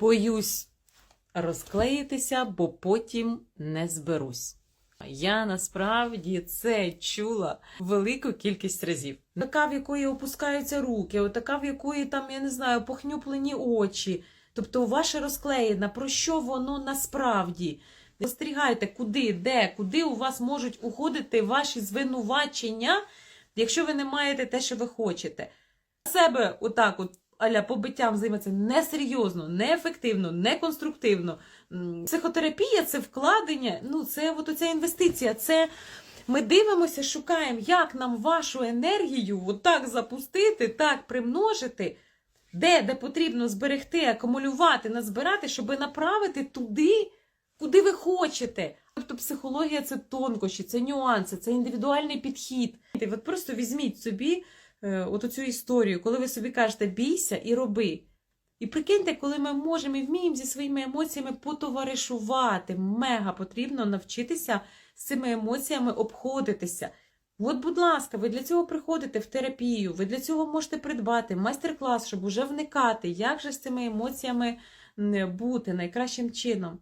боюсь розклеїтися, бо потім не зберусь. Я насправді це чула велику кількість разів. Така, в якої опускаються руки, така, в якої там, я не знаю, похнюплені очі. Тобто, ваше розклеєне, про що воно насправді? Спостерігайте, куди, де, куди у вас можуть уходити ваші звинувачення, якщо ви не маєте те, що ви хочете. Себе отак, от аля побиттям займатися несерйозно, неефективно, неконструктивно. Психотерапія це вкладення, ну це от оця інвестиція. Це ми дивимося, шукаємо, як нам вашу енергію от так запустити, так примножити, де, де потрібно зберегти, акумулювати, назбирати, щоб направити туди, куди ви хочете. Тобто психологія це тонкощі, це нюанси, це індивідуальний підхід. От просто візьміть собі от оцю історію, коли ви собі кажете бійся і роби. І прикиньте, коли ми можемо і вміємо зі своїми емоціями потоваришувати, мега потрібно навчитися з цими емоціями обходитися. От, будь ласка, ви для цього приходите в терапію, ви для цього можете придбати майстер-клас, щоб уже вникати, як же з цими емоціями бути найкращим чином.